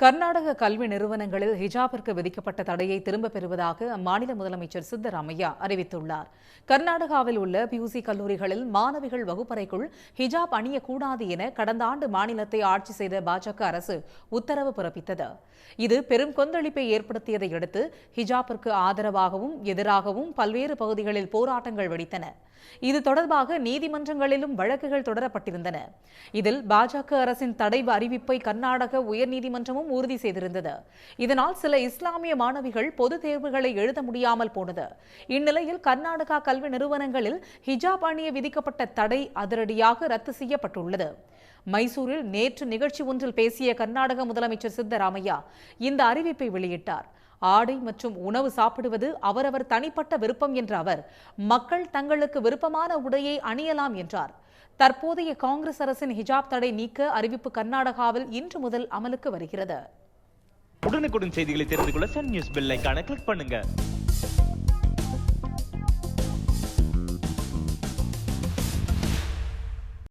கர்நாடக கல்வி நிறுவனங்களில் ஹிஜாபிற்கு விதிக்கப்பட்ட தடையை திரும்பப் பெறுவதாக அம்மாநில முதலமைச்சர் சித்தராமையா அறிவித்துள்ளார். கர்நாடகாவில் உள்ள பியூசி கல்லூரிகளில் மாணவிகள் வகுப்பறைக்குள் ஹிஜாப் அணியக்கூடாது என கடந்த ஆண்டு மாநிலத்தை ஆட்சி செய்த பாஜக அரசு உத்தரவு பிறப்பித்தது. இது பெரும் கொந்தளிப்பை ஏற்படுத்தியதை அடுத்து ஹிஜாபிற்கு ஆதரவாகவும் எதிராகவும் பல்வேறு பகுதிகளில் போராட்டங்கள் வெடித்தன. இது தொடர்பாக நீதிமன்றங்களிலும் வழக்குகள் தொடரப்பட்டிருந்தன. இதில் பாஜக அரசின் தடை அறிவிப்பை கர்நாடக உயர்நீதிமன்றமும் உறுதி செய்திருந்தது. இதனால் சில இஸ்லாமிய மாணவிகள் பொது தேர்வுகளை எழுத முடியாமல் போனது. இந்நிலையில் கர்நாடகா கல்வி நிறுவனங்களில் ஹிஜாப் அணிய விதிக்கப்பட்ட தடை அதிரடியாக ரத்து செய்யப்பட்டுள்ளது. மைசூரில் நேற்று நிகழ்ச்சி ஒன்றில் பேசிய கர்நாடக முதலமைச்சர் சித்தராமையா இந்த அறிவிப்பை வெளியிட்டார். ஆடை மற்றும் உணவு சாப்பிடுவது அவரவர் தனிப்பட்ட விருப்பம் என்ற அவர் மக்கள் தங்களுக்கு விருப்பமான உடையை அணியலாம் என்றார். தற்போதைய காங்கிரஸ் அரசின் ஹிஜாப் தடை நீக்க அறிவிப்பு கர்நாடகாவில் இன்று முதல் அமலுக்கு வருகிறது. உடனுக்குடன் செய்திகளை தெரிந்து கொள்ள சன் நியூஸ் பெல் கிளிக் பண்ணுங்க.